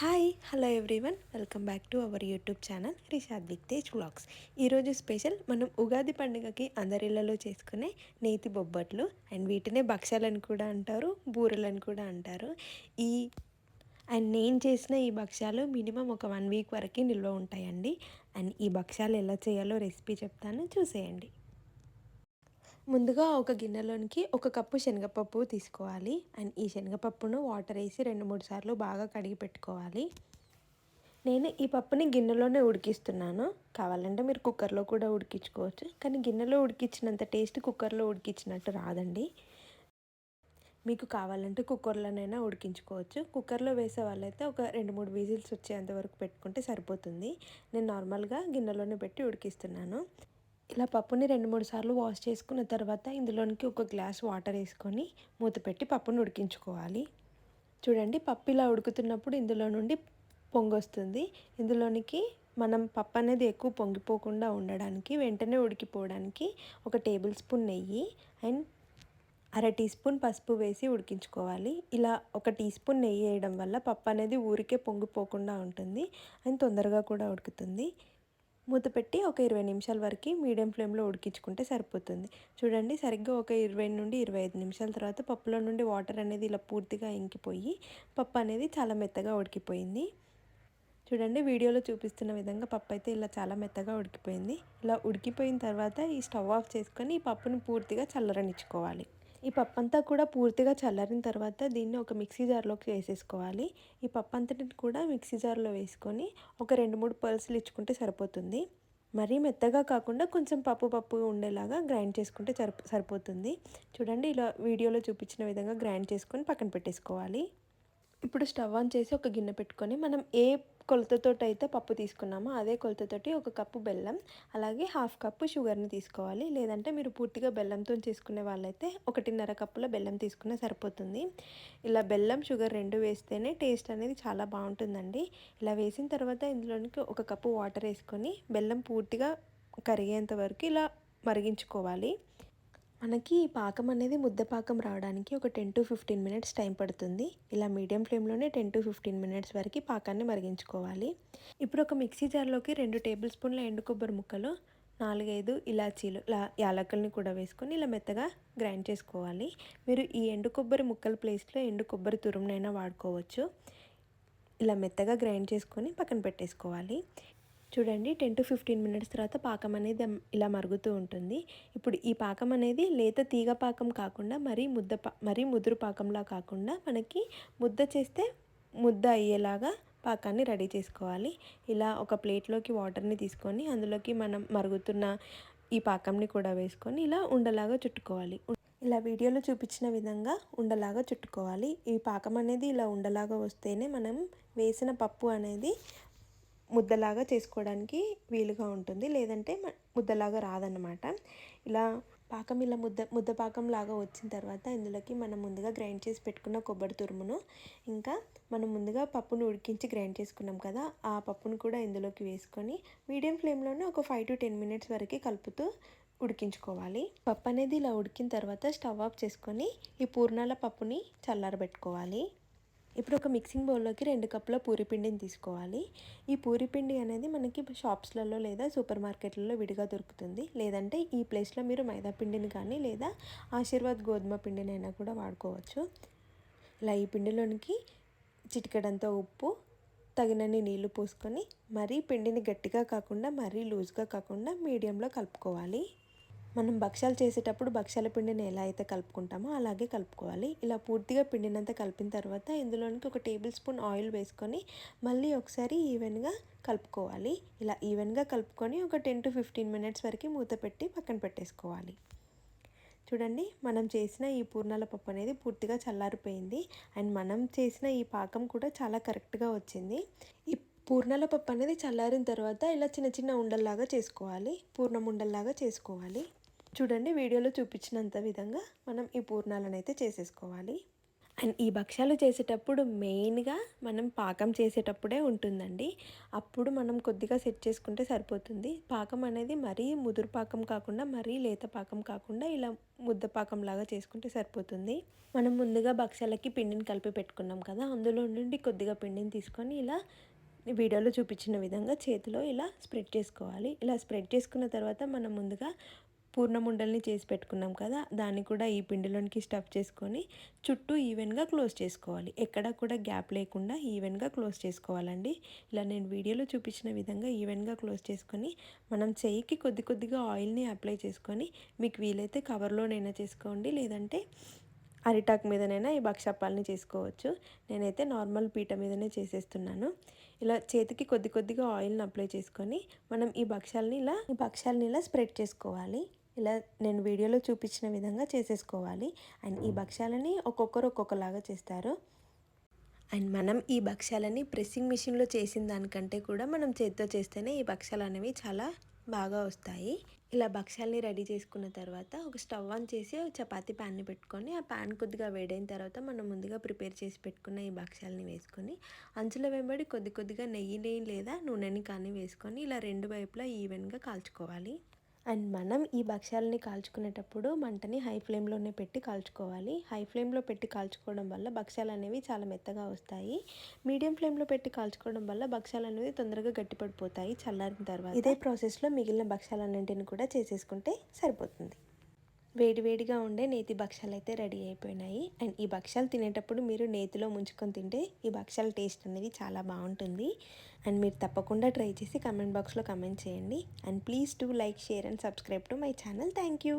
Hi hello everyone welcome back to our YouTube channel Rishad big Tej vlogs ఈరోజు special మనం ఉగాది పండుగకి అందరిళ్ళలో చేసుకునే నేతి బొబ్బట్లు అండ్ వీటినే భక్ష్యాలని కూడా అంటారు బూరెలని కూడా అంటారు. ఈ అండ్ నేను చేసిన ఈ భక్ష్యాలు మినిమం ఒక వన్ వీక్ వరకు నిల్వ ఉంటాయండి. అండ్ ఈ భక్ష్యాలు ఎలా చేయాలో రెసిపీ చెప్తాను చూసేయండి. ముందుగా ఒక గిన్నెలోనికి ఒక కప్పు శనగపప్పు తీసుకోవాలి. అండ్ ఈ శనగపప్పును వాటర్ వేసి రెండు మూడు సార్లు బాగా కడిగి పెట్టుకోవాలి. నేను ఈ పప్పుని గిన్నెలోనే ఉడికిస్తున్నాను. కావాలంటే మీరు కుక్కర్లో కూడా ఉడికించుకోవచ్చు. కానీ గిన్నెలో ఉడికించినంత టేస్ట్ కుక్కర్లో ఉడికించినట్టు రాదండి. మీకు కావాలంటే కుక్కర్లోనైనా ఉడికించుకోవచ్చు. కుక్కర్లో వేసే వాళ్ళైతే ఒక రెండు మూడు విజిల్స్ వచ్చేంత వరకు పెట్టుకుంటే సరిపోతుంది. నేను నార్మల్గా గిన్నెలోనే పెట్టి ఉడికిస్తున్నాను. ఇలా పప్పుని రెండు మూడు సార్లు వాష్ చేసుకున్న తర్వాత ఇందులోనికి ఒక గ్లాస్ వాటర్ వేసుకొని మూత పెట్టి పప్పుని ఉడికించుకోవాలి. చూడండి పప్పు ఇలా ఉడుకుతున్నప్పుడు ఇందులో నుండి పొంగొస్తుంది. ఇందులోనికి మనం పప్పు అనేది ఎక్కువ పొంగిపోకుండా ఉండడానికి వెంటనే ఉడికిపోవడానికి ఒక టేబుల్ స్పూన్ నెయ్యి అండ్ అర టీ స్పూన్ పసుపు వేసి ఉడికించుకోవాలి. ఇలా ఒక టీ స్పూన్ నెయ్యి వేయడం వల్ల పప్పు అనేది ఊరికే పొంగిపోకుండా ఉంటుంది అండ్ తొందరగా కూడా ఉడుకుతుంది. మూత పెట్టి ఒక ఇరవై నిమిషాల వరకు మీడియం ఫ్లేమ్లో ఉడికించుకుంటే సరిపోతుంది. చూడండి సరిగ్గా ఒక ఇరవై నుండి ఇరవై ఐదు నిమిషాల తర్వాత పప్పులో నుండి వాటర్ అనేది ఇలా పూర్తిగా ఇంకిపోయి పప్పు అనేది చాలా మెత్తగా ఉడికిపోయింది. చూడండి వీడియోలో చూపిస్తున్న విధంగా పప్పు అయితే ఇలా చాలా మెత్తగా ఉడికిపోయింది. ఇలా ఉడికిపోయిన తర్వాత ఈ స్టవ్ ఆఫ్ చేసుకొని ఈ పప్పుని పూర్తిగా చల్లరనిచ్చుకోవాలి. ఈ పప్పు అంతా కూడా పూర్తిగా చల్లారిన తర్వాత దీన్ని ఒక మిక్సీ జార్లోకి వేసేసుకోవాలి. ఈ పప్పు అంతటిని కూడా మిక్సీ జార్లో వేసుకొని ఒక రెండు మూడు పల్సులు ఇచ్చుకుంటే సరిపోతుంది. మరీ మెత్తగా కాకుండా కొంచెం పప్పు పప్పు ఉండేలాగా గ్రైండ్ చేసుకుంటే సరిపోతుంది. చూడండి ఇలా వీడియోలో చూపించిన విధంగా గ్రైండ్ చేసుకొని పక్కన పెట్టేసుకోవాలి. ఇప్పుడు స్టవ్ ఆన్ చేసి ఒక గిన్నె పెట్టుకొని మనం ఏ కొలతతోటి అయితే పప్పు తీసుకున్నామో. అదే కొలతతోటి ఒక కప్పు బెల్లం అలాగే హాఫ్ కప్పు షుగర్ని తీసుకోవాలి. లేదంటే మీరు పూర్తిగా బెల్లంతో చేసుకునే వాళ్ళైతే ఒకటిన్నర కప్పుల బెల్లం తీసుకున్న సరిపోతుంది. ఇలా బెల్లం షుగర్ రెండు వేస్తేనే టేస్ట్ అనేది చాలా బాగుంటుందండి. ఇలా వేసిన తర్వాత ఇందులోనికి ఒక కప్పు వాటర్ వేసుకొని బెల్లం పూర్తిగా కరిగేంత వరకు ఇలా మరిగించుకోవాలి. మనకి ఈ పాకం అనేది ముద్ద పాకం రావడానికి ఒక ten to fifteen minutes time పడుతుంది. ఇలా మీడియం ఫ్లేమ్లోనే టెన్ టు ఫిఫ్టీన్ మినిట్స్ వరకు పాకాన్ని మరిగించుకోవాలి. ఇప్పుడు ఒక మిక్సీ జార్లోకి రెండు టేబుల్ స్పూన్ల ఎండు కొబ్బరి ముక్కలు నాలుగైదు ఇలాచీలు ఇలా యాలకుల్ని కూడా వేసుకొని ఇలా మెత్తగా గ్రైండ్ చేసుకోవాలి. మీరు ఈ ఎండు కొబ్బరి ముక్కల ప్లేస్లో ఎండు కొబ్బరి తురుమునైనా వాడుకోవచ్చు. ఇలా మెత్తగా గ్రైండ్ చేసుకొని పక్కన పెట్టేసుకోవాలి. చూడండి టెన్ టు ఫిఫ్టీన్ మినిట్స్ తర్వాత పాకం అనేది ఇలా మరుగుతూ ఉంటుంది. ఇప్పుడు ఈ పాకం అనేది లేత తీగ పాకం కాకుండా మరీ ముద్ద మరీ ముదురు పాకంలా కాకుండా మనకి ముద్ద చేస్తే ముద్ద అయ్యేలాగా పాకాన్ని రెడీ చేసుకోవాలి. ఇలా ఒక ప్లేట్లోకి వాటర్ని తీసుకొని అందులోకి మనం మరుగుతున్న ఈ పాకంని కూడా వేసుకొని ఇలా ఉండలాగా చుట్టుకోవాలి. ఇలా వీడియోలో చూపించిన విధంగా ఉండలాగా చుట్టుకోవాలి. ఈ పాకం అనేది ఇలా ఉండలాగా వస్తేనే మనం వేసిన పప్పు అనేది ముద్దలాగా చేసుకోవడానికి వీలుగా ఉంటుంది. లేదంటే ముద్దలాగా రాదన్నమాట. ఇలా పాకం ఇలా ముద్ద ముద్ద పాకం లాగా వచ్చిన తర్వాత ఇందులోకి మనం ముందుగా గ్రైండ్ చేసి పెట్టుకున్న కొబ్బరి తురుమును ఇంకా మనం ముందుగా పప్పును ఉడికించి గ్రైండ్ చేసుకున్నాం కదా ఆ పప్పును కూడా ఇందులోకి వేసుకొని మీడియం ఫ్లేమ్లోనే ఒక ఫైవ్ టు టెన్ మినిట్స్ వరకు కలుపుతూ ఉడికించుకోవాలి. పప్పు అనేది ఇలా ఉడికిన తర్వాత స్టవ్ ఆఫ్ చేసుకొని ఈ పూర్ణాల పప్పుని చల్లారబెట్టుకోవాలి. ఇప్పుడు ఒక మిక్సింగ్ బౌల్లోకి రెండు కప్పుల పూరిపిండిని తీసుకోవాలి. ఈ పూరిపిండి అనేది మనకి షాప్స్లలో లేదా సూపర్ మార్కెట్లలో విడిగా దొరుకుతుంది. లేదంటే ఈ ప్లేస్లో మీరు మైదా పిండిని కానీ లేదా ఆశీర్వాద్ గోధుమ పిండినైనా కూడా వాడుకోవచ్చు. ఇలా ఈ పిండిలోనికి చిటికెడంత ఉప్పు తగినన్ని నీళ్ళు పోసుకొని మరీ పిండిని గట్టిగా కాకుండా మరీ లూజ్గా కాకుండా మీడియంలో కలుపుకోవాలి. మనం భక్ష్యాలు చేసేటప్పుడు భక్ష్యాల పిండిని ఎలా అయితే కలుపుకుంటామో అలాగే కలుపుకోవాలి. ఇలా పూర్తిగా పిండినంతా కలిపిన తర్వాత ఇందులోనికి ఒక టేబుల్ స్పూన్ ఆయిల్ వేసుకొని మళ్ళీ ఒకసారి ఈవెన్గా కలుపుకోవాలి. ఇలా ఈవెన్గా కలుపుకొని ఒక టెన్ టు ఫిఫ్టీన్ మినిట్స్ వరకు మూత పెట్టి పక్కన పెట్టేసుకోవాలి. చూడండి మనం చేసిన ఈ పూర్ణాల పప్పు అనేది పూర్తిగా చల్లారిపోయింది. అండ్ మనం చేసిన ఈ పాకం కూడా చాలా కరెక్ట్గా వచ్చింది. ఈ పూర్ణాల పప్పు అనేది చల్లారిన తర్వాత ఇలా చిన్న చిన్న ఉండల్లాగా చేసుకోవాలి. పూర్ణం ఉండల్లాగా చేసుకోవాలి. చూడండి వీడియోలో చూపించినంత విధంగా మనం ఈ పూర్ణాలను అయితే చేసేసుకోవాలి. అండ్ ఈ భక్ష్యాలు చేసేటప్పుడు మెయిన్గా మనం పాకం చేసేటప్పుడే ఉంటుందండి. అప్పుడు మనం కొద్దిగా సెట్ చేసుకుంటే సరిపోతుంది. పాకం అనేది మరీ ముదురు పాకం కాకుండా మరీ లేత పాకం కాకుండా ఇలా ముద్ద పాకం లాగా చేసుకుంటే సరిపోతుంది. మనం ముందుగా భక్ష్యాలకి పిండిని కలిపి పెట్టుకున్నాం కదా అందులో నుండి కొద్దిగా పిండిని తీసుకొని ఇలా వీడియోలో చూపించిన విధంగా చేతిలో ఇలా స్ప్రెడ్ చేసుకోవాలి. ఇలా స్ప్రెడ్ చేసుకున్న తర్వాత మనం ముందుగా పూర్ణముండల్ని చేసి పెట్టుకున్నాం కదా దాన్ని కూడా ఈ పిండిలోనికి స్టఫ్ చేసుకొని చుట్టూ ఈవెన్గా క్లోజ్ చేసుకోవాలి. ఎక్కడ కూడా గ్యాప్ లేకుండా ఈవెన్గా క్లోజ్ చేసుకోవాలండి. ఇలా నేను వీడియోలో చూపించిన విధంగా ఈవెన్గా క్లోజ్ చేసుకొని మనం చెయ్యికి కొద్ది కొద్దిగా ఆయిల్ని అప్లై చేసుకొని మీకు వీలైతే కవర్లోనైనా చేసుకోండి లేదంటే అరిటాక్ మీదనైనా ఈ భక్షప్పాలని చేసుకోవచ్చు. నేనైతే నార్మల్ పీట మీదనే చేసేస్తున్నాను. ఇలా చేతికి కొద్ది కొద్దిగా ఆయిల్ని అప్లై చేసుకొని మనం ఈ భక్ష్యాలని ఇలా ఈ భక్ష్యాలని ఇలా స్ప్రెడ్ చేసుకోవాలి. ఇలా నేను వీడియోలో చూపించిన విధంగా చేసేసుకోవాలి. అండ్ ఈ భక్ష్యాలని ఒక్కొక్కరు ఒక్కొక్కలాగా చేస్తారు. అండ్ మనం ఈ భక్ష్యాలని ప్రెస్సింగ్ మిషన్లో చేసిన దానికంటే కూడా మనం చేతితో చేస్తేనే ఈ భక్ష్యాలు అనేవి చాలా బాగా వస్తాయి. ఇలా భక్ష్యాలని రెడీ చేసుకున్న తర్వాత ఒక స్టవ్ ఆన్ చేసి చపాతీ ప్యాన్ని పెట్టుకొని ఆ ప్యాన్ కొద్దిగా వేడైన తర్వాత మనం ముందుగా ప్రిపేర్ చేసి పెట్టుకున్న ఈ భక్ష్యాలని వేసుకొని అంచుల వెంబడి కొద్ది కొద్దిగా నెయ్యిని లేదా నూనెని కానీ వేసుకొని ఇలా రెండు వైపులా ఈవెన్గా కాల్చుకోవాలి. అండ్ మనం ఈ భక్ష్యాలని కాల్చుకునేటప్పుడు మంటని హై ఫ్లేమ్లోనే పెట్టి కాల్చుకోవాలి. హై ఫ్లేమ్లో పెట్టి కాల్చుకోవడం వల్ల భక్ష్యాలు అనేవి చాలా మెత్తగా వస్తాయి. మీడియం ఫ్లేమ్లో పెట్టి కాల్చుకోవడం వల్ల భక్ష్యాలు అనేవి తొందరగా గట్టిపడిపోతాయి చల్లారిన తర్వాత. ఇదే ప్రాసెస్లో మిగిలిన భక్ష్యాలన్నింటిని కూడా చేసేసుకుంటే సరిపోతుంది. వేడివేడిగా ఉండే నేతి భక్షాలు అయితే రెడీ అయిపోయినాయి. అండ్ ఈ భక్ష్యాలు తినేటప్పుడు మీరు నేతిలో ముంచుకొని తింటే ఈ భక్ష్యాల టేస్ట్ అనేది చాలా బాగుంటుంది. అండ్ మీరు తప్పకుండా ట్రై చేసి కమెంట్ బాక్స్లో కమెంట్ చేయండి. And please do like share and subscribe to my channel. Thank you